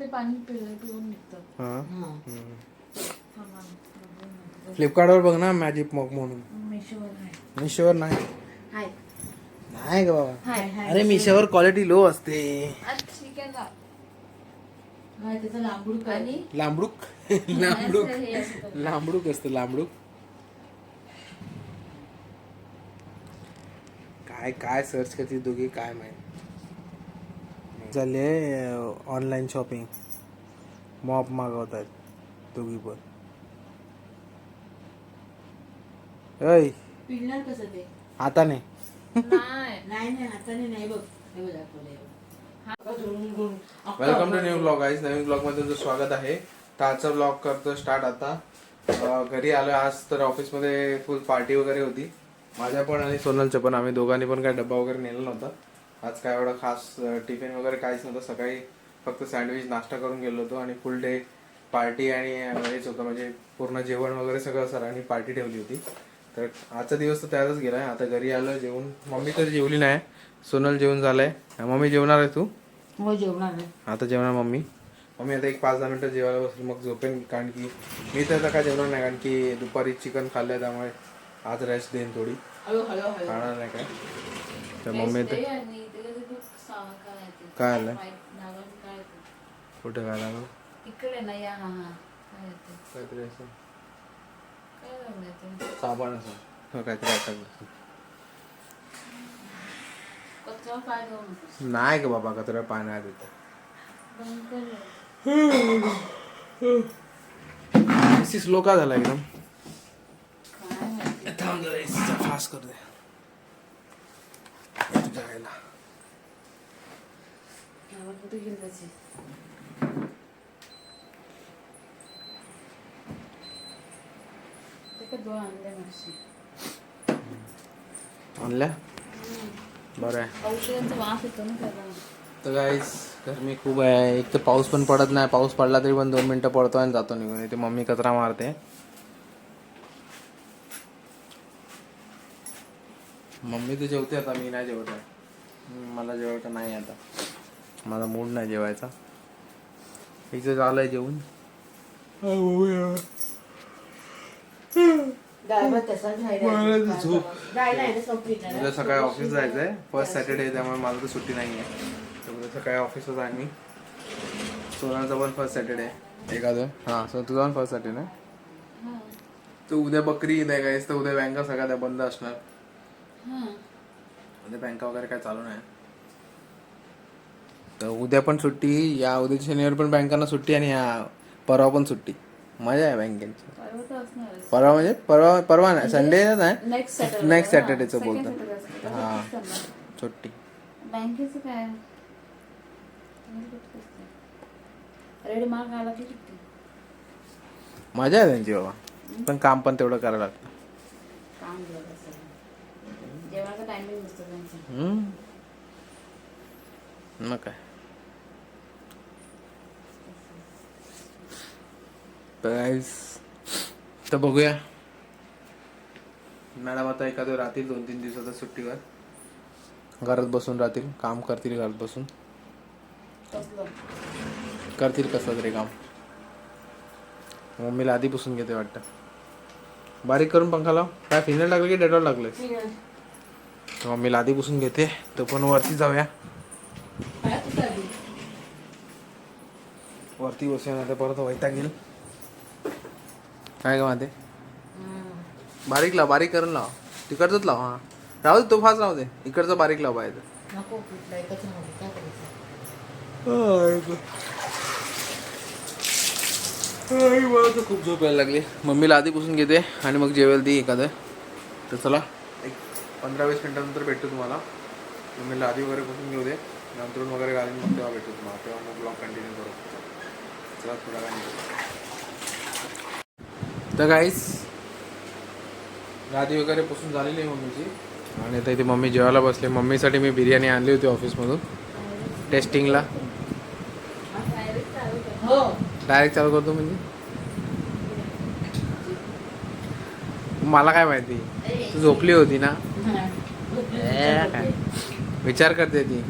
ते पाणी पिळ- पिऊन निघतं हा? हा. फ्लिपकार्टवर बघ ना मॅजिक मॉक म्हणून. मेशोवर आहे. मिशोवर नाही. हाय. नाही ग बाबा. हाय. हाय अरे मिशोवर क्वालिटी लो असते. त्याचं लांबूड आणि? लांबडूक? लांबडूक. असं हे असं करतं. लांबडूक असतं लांबडूक. काय काय सर्च करते दोघी काय माहीत. झाले ऑनलाईन शॉपिंग मॉप मागवत आहेत दोघी पण. ऐ पिळणार कसं ते? आता नाही. नाही. नाही नाही हाताने नाही बघ. हे बघ दाखवलंय बघ. धुवून धुवून. अख्खा welcome to new blog eyes नवीन ब्लॉगमध्ये तुमचं स्वागत आहे. तर आजचा ब्लॉग करतो स्टार्ट आता. घरी आलो आज तर ऑफिसमध्ये फुल पार्टी वगैरे होती. माझ्या पण आणि सोनलचं पण. आम्ही दोघांनी पण काय डब्बा वगैरे नेला नव्हता. आज काय एवढा खास टिफिन वगैरे काहीच नव्हतं. सकाळी फक्त सँडविच नाश्ता करून गेलो होतो आणि फुल डे पार्टी आणि हेच होतं. म्हणजे पूर्ण जेवण वगैरे सगळं सरांनी पार्टी ठेवली होती. तर आजचा दिवस तर त्यातच गेलाय आता घरी आलो जेवून. मम्मी तर जेवली नाही. सोनल जेवण झालंय. मम्मी जेवणार आहे तू? हो जेवणार आहे. आता जेवणार मम्मी. मम्मी आता एक पाच दहा मिनिटं जेवायला बसेल मग झोपेन कारण की मी तर आता काय जेवणार नाही कारण की दुपारी चिकन खाल्लंय त्यामुळे आज रेस्ट देईन थोडी. खाणार नाही काय? तर मम्मी तर ते आणि ते कसं खूप सावं काय ते? कुठे काय लागलं इकडे ना या हा हा. काय आहे ते? काहीतरी असं. काय ते? साबण असं. हो, काहीतरी अटकलं कचरा पाय घेऊ नकोस नाही का बाबा कचरा पाण्यात येतं बंद कर. एसी स्लो का झाला एकदम? काय माहिती. थांब जरा एसीचा फास्ट कर दे. जायला. ते आणल्या बरं आहे औषधांचा वास येतो ना त्याला तर गाईस गरमी खूप आहे. एक तर पाऊस पण पडत नाही. पाऊस पडला तरी पण दोन मिनिटं पडतो आणि जातो निघून. इथे मम्मी कचरा मारते. मम्मी तर जेवते आता? मी नाही जेवत आहे. मला जेवायचं नाही आता. माझा मूड नाही जेवायचा. इथे जेवून मला आहे. तर झोप. डाळ नाही ना संपली ना. उद्या सकाळी ऑफिस जायचंय. फर्स्ट सॅटर्डे त्यामुळे मला तर सुट्टी नाही आहे तर उद्या सकाळी ऑफिसला जाईन मी. सोनाचा पण फर्स्ट सॅटर्डे आहे. एखादं? हां सो तुझा पण फर्स्ट सॅटर्डे ना? हा तर उद्या बकरी ईद आहे गाईस तर उद्या बँका सगळ्या त्या बंद असणार. हा. उद्या बँका वगैरे काय चालू नाही. तर उद्या पण सुट्टी या उद्या शनिवार पण बँकांना सुट्टी आणि या परवा पण सुट्टी. मजा आहे बँकेची. परवा म्हणजे परवा परवा नाही संडे नाही नेक्स्ट सॅटर्डे नेक्स्ट सॅटर्डेचं बोलतो हा सुट्टी. बँकेचं काय? रेडी मार्क आला की सुट्टी मजा आहे त्यांची बाबा. पण काम पण तेवढं करायला लागतं. काम करत असेल. जेवणाचा टायमिंग नसतो त्यांचा. हम्म. मग काय? तर बघूया. मॅडम आता एखाद्या राहतील दोन तीन दिवसाच्या सुट्टीवर. घरात बसून राहतील काम करतील घरात बसून. करतील कसं तरी काम. मम्मीला आधी पुसून घेते वाटतं. बारीक करून पंखा लाव. काय फिनल लागलं की डेटॉल लागलं मम्मीला आधी पुसून घेते. तो पण वरती जाऊया? वरती बसूया तर परत वैताग येईल. काय का माहिती? बारीक लाव बारीक करून लाव. तिकडचंच लाव हा. राहू दे तो फास्ट राहू दे. इकडचं बारीक लाव पाहिजे खूप झोप यायला लागली. मम्मीला आधी पुसून घेते आणि मग जेवेल ती एखादं. तर चला. एक पंधरा वीस मिनिटानंतर भेटतो तुम्हाला. मम्मीला आधी वगैरे पुसून घेऊ दे. नंतरून वगैरे घालून मग तेव्हा भेटतो तुम्हाला. तेव्हा मग ब्लॉग कंटिन्यू करू. चला थोडा वेळ. तर काहीच गादी वगैरे पुसून झालेली आहे मम्मीची. आणि आता इथे मम्मी जेवायला बसले मम्मीसाठी मी बिर्याणी आणली होती ऑफिसमधून. टेस्टिंगला हो. डायरेक्ट चालू करतो म्हणजे. मला काय माहिती? तू झोपली होती ना? काय. विचार करते ती.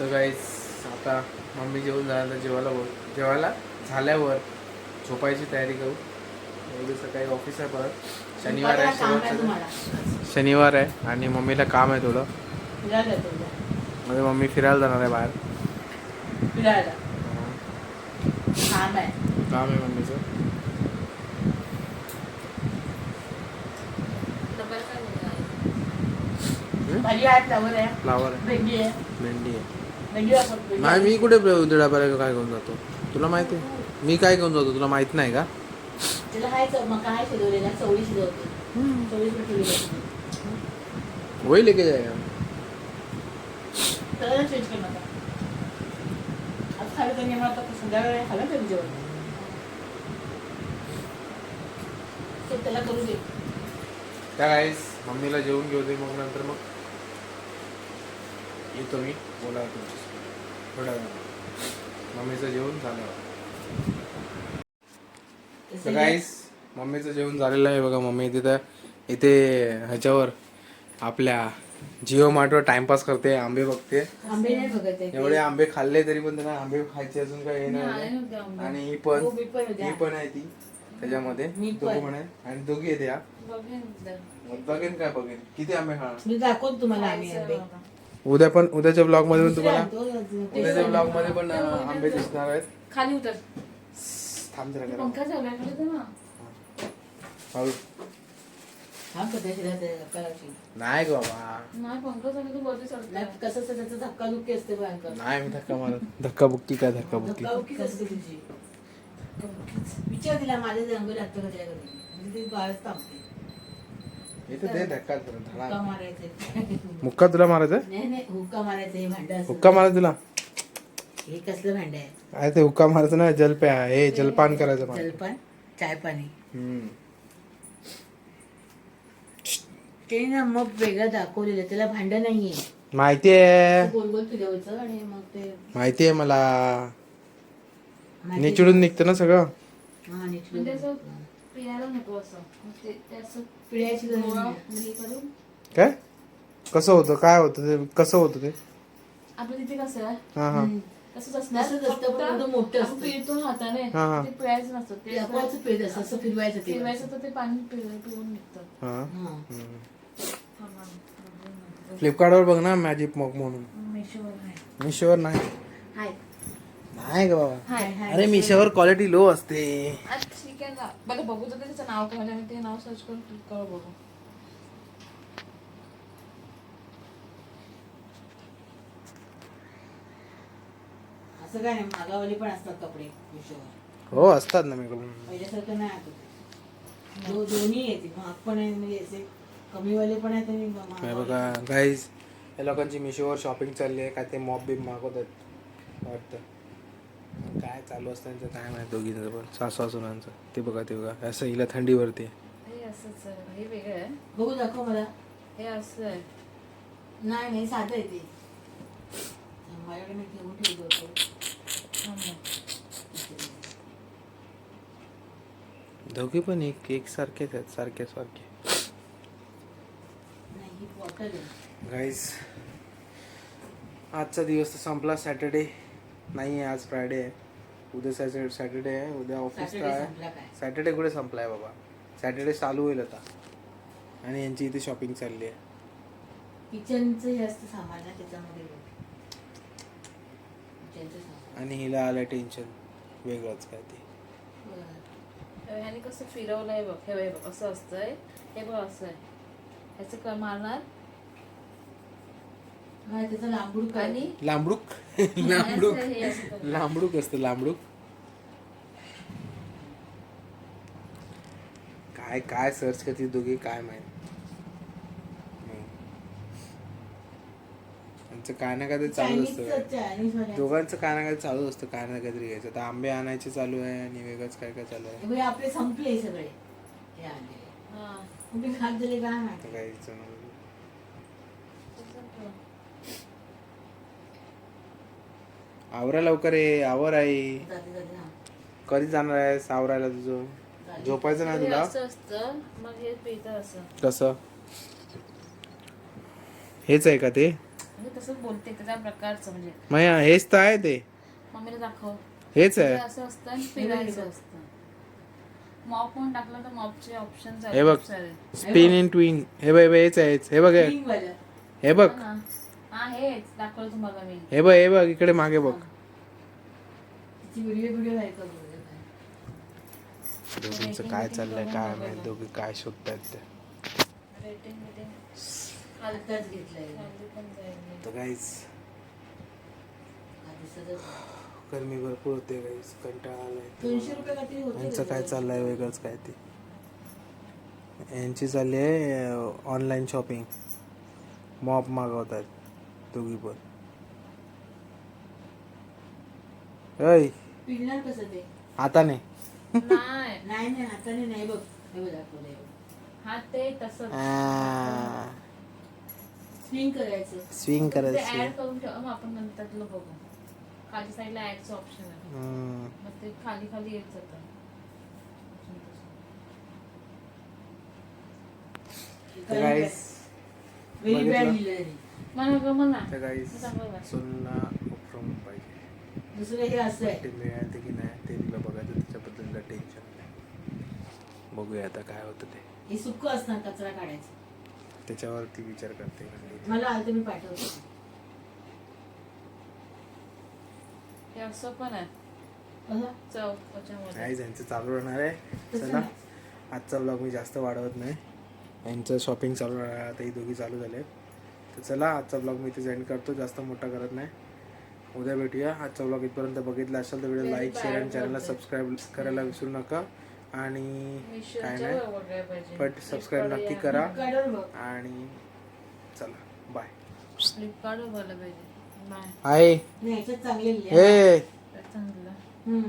तर काहीच आता मम्मी जेवून झाल्यानंतर जेवायला बोल जेवायला झाल्यावर झोपायची तयारी करू. एवढी सकाळी ऑफिस आहे परत. शनिवार आहे शनिवार आहे आणि मम्मीला काम आहे थोडं. म्हणजे मम्मी फिरायला जाणार आहे बाहेर. फिरायला. काम आहे. मम्मीचं. फ्लावर आहे. भेंडी आहे. नाही. मी कुठे डब्याला काय घेऊन जातो? तुला माहिती आहे? मी काय घेऊन जातो तुला माहीत नाही का. वही लेके जाएगा त्या काहीच मम्मीला जेवून घेऊ दे मग नंतर मग. येतो मी बोला तुमच्याशी. थोड्या मम्मीचं जेवण झालं. काहीच मम्मीचं जेवण झालेलं आहे बघा मम्मी. तिथं इथे ह्याच्यावर आपल्या जिओ मार्टवर टाइमपास करते आंबे बघते. एवढे आंबे खाल्ले तरी पण त्यांना आंबे खायचे अजून काही आंबे. आणि ही पण हो, पण. ही पण आहे ती. त्याच्यामध्ये दोघं आहे आणि दोघी आहेत या. बघेन काय बघेन. किती आंबे खाणार? मी दाखवतो तुम्हाला आम्ही आंबे. उद्या पण उद्याच्या ब्लॉगमध्ये पण तुम्हाला उद्याच्या ब्लॉगमध्ये पण आंबे दिसणार आहेत. खाली उतर. थांब जरा जरा. पंखा चालू. हा. नाही ग बाबा. नाही, कसं असतं नाही मी धक्का मारत. धक्का बुक्की काय धक्का बुक्की? असते तुझी. विचार तिला माझ्या रंग लागतो का थांबते. धक्का हुक्का. मारायचे. मुक्का तुला मारायचं? नाही नाही हुक्का मारायचं हे भांड असतं. हुक्का मारायचं तुला? हे कसलं भांड आहे? ते हुक्का मारायचं ना जलप्या. हे जलपान करायचं मला. जलपान चाय पाणी हम्म. ते ना मग वेगळं दाखवलेलं त्याला भांड नाहीये. माहिती आहे. गोल गोल फिरवायचं आणि मग ते माहिती आहे मला. माहिती- निचडून निघतं ना सगळं. हा, असं पियाला नको असं. मग ते ते असं पिळायची गरज गोळा नाही. हे करून. काय? कसं होतं? काय होतं ते? कसं होतं ते? आपलं तिथे कसं आहे? हा हा. हम्म. तसंच असणार तसंच असतं, पण फक्त थोडं मोठं आपण असतं. पिळतो हाताने हा, हा. ते पिळायचं नसतं. ते ते असं दाखवायचं पेज असं असं फिरवायचं ते. फिरवायचं तर ते पाणी पिळ- पिळून निघतं. हा. हा. फ्लिपकार्टवर बघ ना मॅजिक मग म्हणून मेशोवर आहे मिशोवर नाही हाय नाही ग बाबा. हाय हाय अरे मिशोवर क्वालिटी लो असते. अच्छा ठीक आहे ना. बघा बघू तर त्याचं नाव काय म्हणजे ते नाव सर्च करून क्लिक करू बघू. असं काय नाही मागावली पण असतात कपडे मिशोवर. हो असतात ना मी पहिल्यासारखं नाही आता ते. दो- दोन्ही येते महाग पण आहे म्हणजे असे कमीवाले पण आहेत आणि काय महागवाले. बघा गाईज या लोकांची मिशोवर शॉपिंग चालली आहे. काय ते मॉप बिप मागवत आहेत वाटतं. चालू असतं त्यांचं काय माहिती दोघींचं पण सासू सासूनांचं ते बघा ते बघा. असं हिला थंडी भरते हे असंच आहे हे वेगळं आहे. बघू दाखव मला. हे असं आहे. नाही नाही साधं आहे ते. माझ्याकडे मी घेऊन ठेवलं होतं थांबा. दोघी पण एक एक सारखेच आहेत सारखे सारखे. नाही ही बॉटल आहे. गाईज आजचा दिवस तर संपला. सॅटर्डे नाही आहे आज फ्रायडे आहे. उद्या सॅटर्डे सॅटर्डे आहे उद्या ऑफिस सॅटर्डे संपला काय? सॅटर्डे कुठे संपलाय बाबा? सॅटर्डे चालू होईल आता. आणि यांची इथे शॉपिंग चालली आहे. किचनचं असतं सामान ना त्याच्यामध्ये बघ. किचनचं सामान. आणि हिला आलं टेन्शन वेगळंच काय ते. बरं. ह्याने कसं फिरवलंय बघ हे बघ हे बघ असं असतंय. हे बघ असं आहे. ह्याचं क मारणार? हा, त्याचं लांबूड काय आणि? लांबडूक? लांबडूक. लांबडूक असतं लांबडूक काय काय सर्च करते दोघी काय माहीत काय ना काय ते चालू असतं. दोघांचं काय ना काय चालू असतं काय ना काहीतरी घ्यायचं आता आंबे आणायचे चालू आहे आणि वेगळंच काय काय चालू आहे हे बघ, आपले संपले सगळे हे. हा. काय आता माहिती काय विचारणार. तसं ठेव. आवरा लवकर ये आवर आहे जाते जाते हा. कधी जाणार आहे सावरायला तुझं? झोपायचं नाही हे तुला? असं असतं मग हे पिळतं असं. कसं हेच आहे का ते? तसंच बोलते त्याच्या प्रकारचं म्हणजे. मग हेच तर आहे ते. मम्मीला दाखव. हेच हे आहे असं असतं आणि फिरायचं असतं. मॉप म्हणून टाकलं तर मॉपचे ऑप्शन हे बघ. स्पिन इन ट्विन हे बघ हे बघ, हेच आहे हेच. हे बघ हे. हे बघ. हा हे बघ हे बघ इकडे मागे बघ. दोघींचं काय चाललंय काय माहीत दोघी काय शोधतायत ते. तर काहीच हा. गरमी भरपूर होते काहीच कंटाळा आलाय यांचं काय? चाललंय वेगळंच काय ते. यांची चालली आहे ऑनलाईन शॉपिंग मॉप मागवतात. दोघी पण. ऐ. पिळणार कसं ते? आता नाही. नाही नाही नाही हाताने नाही बघ. हे बघ दाखवलंय हा ते तसंच स्विंग करायचं. स्विंग ते करायची. ऍड करून ठेव. मग आपण नंतरलं बघू. खाली साईडला ऍडचं ऑप्शन आहे. हम्म. मग ते खाली खाली येत जातं. तर guys, व्हेरी बॅड बघितलं? लिहिलंय रे. मला ग मला तर guys, चांगलं वाटलं. सोनूला उपक्रम पाहिजे दुसरं हे असं आहे. ते मिळायचं की नाही ते तिला बघायचं त्याच्याबद्दल टेन्शन नाही. बघूया आता काय होतं ते. हे सुक्क असणार कचरा काढायचं. त्याच्यावरती विचार करते. मला आलं तर मी पाठवतो. हे असं पण आहे. कसं? चव त्याच्यामध्ये. नाही यांचं चालू राहणार आहे. चला. आजचा ब्लॉग मी जास्त वाढवत नाही. यांचं शॉपिंग चालू राहणार आहे. आता ही दोघी चालू झाले तर चला आजचा ब्लॉग मी इथे एंड करतो. जास्त मोठा करत नाही. उद्या भेटूया. आजचा ब्लॉग इथपर्यंत बघितला असेल तर व्हिडिओ लाईक शेअर आणि चॅनलला सबस्क्राईब करायला विसरू नका. आणि काय नाही पण सबस्क्राईब नक्की करा. आणि चला बाय बाय आहे. हे चांगलं. हम्म.